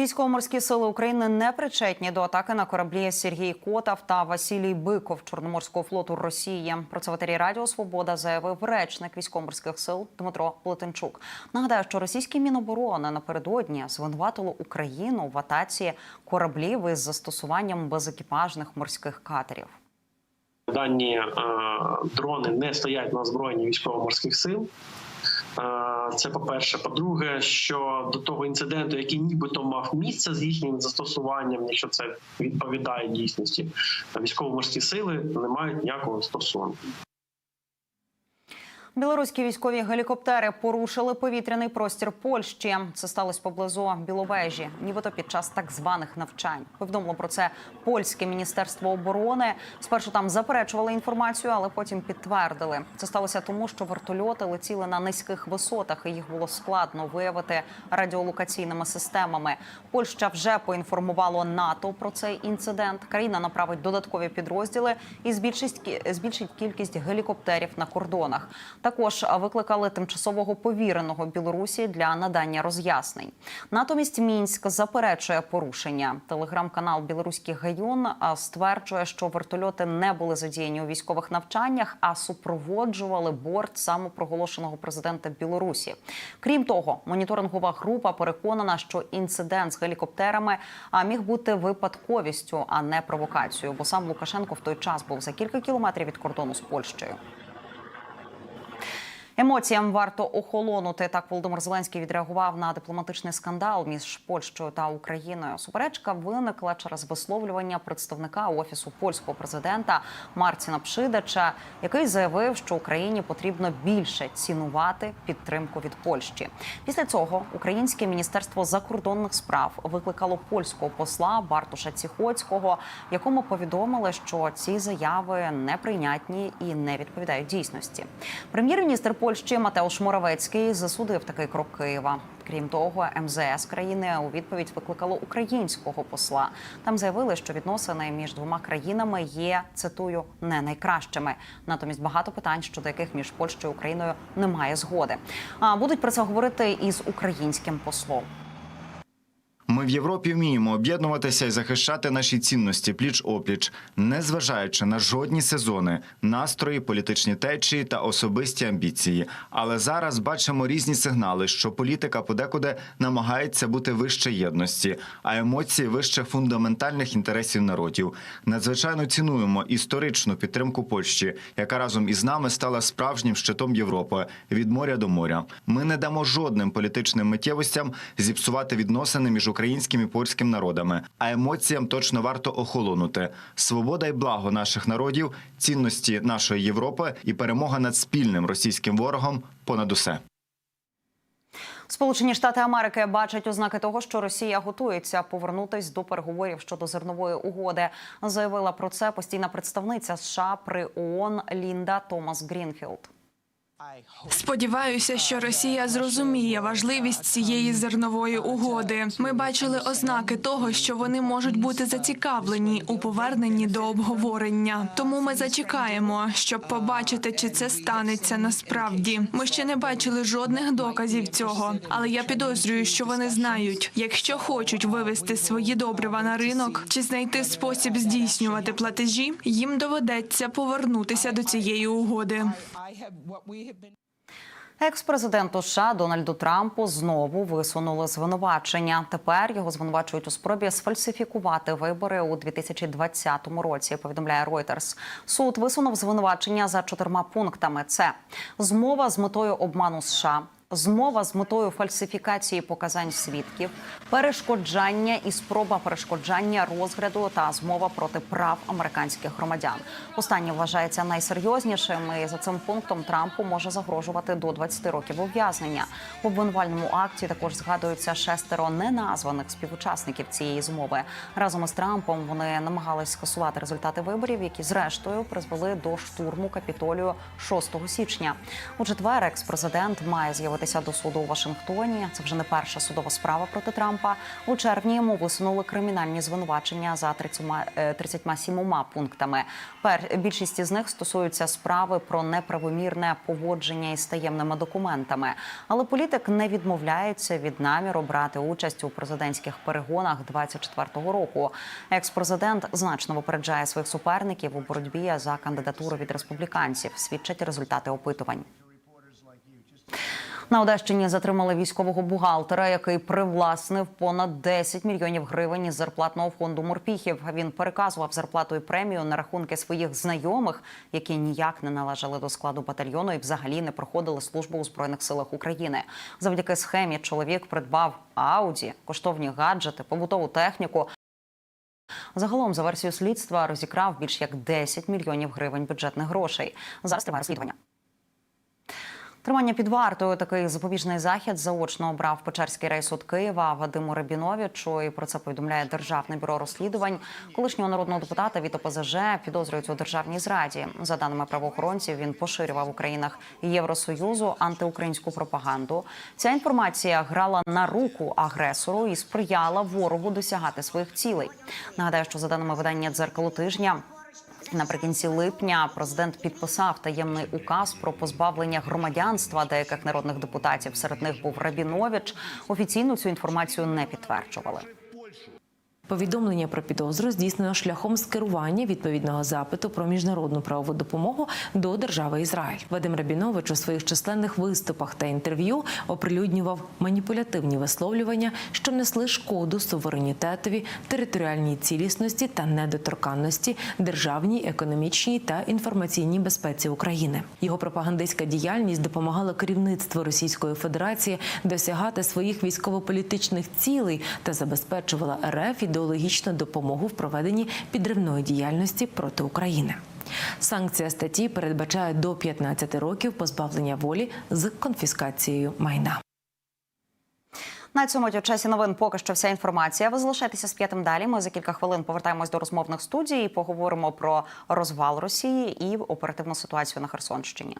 Військово-морські сили України не причетні до атаки на кораблі Сергій Котов та Василій Биков Чорноморського флоту Росії. Про це в етері Радіо Свобода заявив речник військово-морських сил Дмитро Плетенчук. Нагадаю, що російські міноборони напередодні звинуватили Україну в атаці кораблів із застосуванням безекіпажних морських катерів. Дані е, дрони не стоять на озброєнні військово-морських сил. Це по-перше. По-друге, що до того інциденту, який нібито мав місце з їхнім застосуванням, якщо це відповідає дійсності, військово-морські сили не мають ніякого стосунку. Білоруські військові гелікоптери порушили повітряний простір Польщі. Це сталося поблизу Біловежі, нібито під час так званих навчань. Повідомило про це польське міністерство оборони. Спершу там заперечували інформацію, але потім підтвердили. Це сталося тому, що вертольоти летіли на низьких висотах, і їх було складно виявити радіолокаційними системами. Польща вже поінформувало НАТО про цей інцидент. Країна направить додаткові підрозділи і збільшить збільшить кількість гелікоптерів на кордонах. Також викликали тимчасового повіреного Білорусі для надання роз'яснень. Натомість Мінськ заперечує порушення. Телеграм-канал Білоруський Гайон стверджує, що вертольоти не були задіяні у військових навчаннях, а супроводжували борт самопроголошеного президента Білорусі. Крім того, моніторингова група переконана, що інцидент з гелікоптерами міг бути випадковістю, а не провокацією, бо сам Лукашенко в той час був за кілька кілометрів від кордону з Польщею. Емоціям варто охолонути. Так Володимир Зеленський відреагував на дипломатичний скандал між Польщею та Україною. Суперечка виникла через висловлювання представника офісу польського президента Марціна Пшидача, який заявив, що Україні потрібно більше цінувати підтримку від Польщі. Після цього українське міністерство закордонних справ викликало польського посла Бартуша Ціхоцького, якому повідомили, що ці заяви неприйнятні і не відповідають дійсності. Прем'єр-міністр Польщі Матеуш Моравецький засудив такий крок Києва. Крім того, МЗС країни у відповідь викликало українського посла. Там заявили, що відносини між двома країнами є цитую не найкращими. Натомість багато питань, щодо яких між Польщею і Україною немає згоди. А будуть про це говорити із українським послом. Ми в Європі вміємо об'єднуватися і захищати наші цінності пліч опліч, незважаючи на жодні сезони, настрої, політичні течії та особисті амбіції. Але зараз бачимо різні сигнали, що політика подекуди намагається бути вище єдності, а емоції вище фундаментальних інтересів народів. Надзвичайно цінуємо історичну підтримку Польщі, яка разом із нами стала справжнім щитом Європи від моря до моря. Ми не дамо жодним політичним миттєвостям зіпсувати відносини між українським і польським народами. А емоціям точно варто охолонути. Свобода і благо наших народів, цінності нашої Європи і перемога над спільним російським ворогом понад усе. Сполучені Штати Америки бачать ознаки того, що Росія готується повернутись до переговорів щодо зернової угоди. Заявила про це постійна представниця США при ООН Лінда Томас Грінфілд. Сподіваюся, що Росія зрозуміє важливість цієї зернової угоди. Ми бачили ознаки того, що вони можуть бути зацікавлені у поверненні до обговорення. Тому ми зачекаємо, щоб побачити, чи це станеться насправді. Ми ще не бачили жодних доказів цього, але я підозрюю, що вони знають, якщо хочуть вивести свої добрива на ринок чи знайти спосіб здійснювати платежі, їм доведеться повернутися до цієї угоди. Екс-президенту США Дональду Трампу знову висунули звинувачення. Тепер його звинувачують у спробі сфальсифікувати вибори у 2020 році. Повідомляє Reuters. Суд висунув звинувачення за чотирма пунктами: це змова з метою обману США. Змова з метою фальсифікації показань свідків, перешкоджання і спроба перешкоджання розгляду та змова проти прав американських громадян. Останнє вважається найсерйознішим. і За цим пунктом Трампу може загрожувати до 20 років ув'язнення. В обвинувальному акті також згадуються шестеро неназваних співучасників цієї змови. Разом із Трампом вони намагались скасувати результати виборів, які зрештою призвели до штурму капітолію 6 січня. У четвер екс-президент має з'явитися з'явитися до суду у Вашингтоні. Це вже не перша судова справа проти Трампа. У червні йому висунули кримінальні звинувачення за 30, е, 37 пунктами. Пер більшість із них стосуються справи про неправомірне поводження із таємними документами. Але політик не відмовляється від наміру брати участь у президентських перегонах 24-го року. Екс-президент значно випереджає своїх суперників у боротьбі за кандидатуру від республіканців. Свідчать результати опитувань. На Одещині затримали військового бухгалтера, який привласнив понад 10 мільйонів гривень із зарплатного фонду морпіхів. Він переказував зарплату і премію на рахунки своїх знайомих, які ніяк не належали до складу батальйону і взагалі не проходили службу у збройних силах України. Завдяки схемі чоловік придбав ауді, коштовні гаджети, побутову техніку. Загалом, за версією слідства, розікрав більш як 10 мільйонів гривень бюджетних грошей. Зараз триває розслідування. Тримання під вартою такий запобіжний захід заочно обрав Печерський рейсуд Києва Вадиму Рабіновичу. І про це повідомляє Державне бюро розслідувань. Колишнього народного депутата від ОПЗЖ підозрюють у державній зраді. За даними правоохоронців, він поширював у країнах Євросоюзу антиукраїнську пропаганду. Ця інформація грала на руку агресору і сприяла ворогу досягати своїх цілей. Нагадаю, що за даними видання дзеркало тижня. Наприкінці липня президент підписав таємний указ про позбавлення громадянства деяких народних депутатів. Серед них був Рабінович. Офіційно цю інформацію не підтверджували. Повідомлення про підозру здійснено шляхом скерування відповідного запиту про міжнародну правову допомогу до держави Ізраїль. Вадим Рабінович у своїх численних виступах та інтерв'ю оприлюднював маніпулятивні висловлювання, що несли шкоду суверенітетові, територіальній цілісності та недоторканності, державній, економічній та інформаційній безпеці України. Його пропагандистська діяльність допомагала керівництву Російської Федерації досягати своїх військово-політичних цілей та забезпечувала РФ ідеологічну допомогу в проведенні підривної діяльності проти України. Санкція статті передбачає до 15 років позбавлення волі з конфіскацією майна. На цьому у часі новин поки що вся інформація. Ви залишайтеся з п'ятим далі. Ми за кілька хвилин повертаємось до розмовних студій і поговоримо про розвал Росії і оперативну ситуацію на Херсонщині.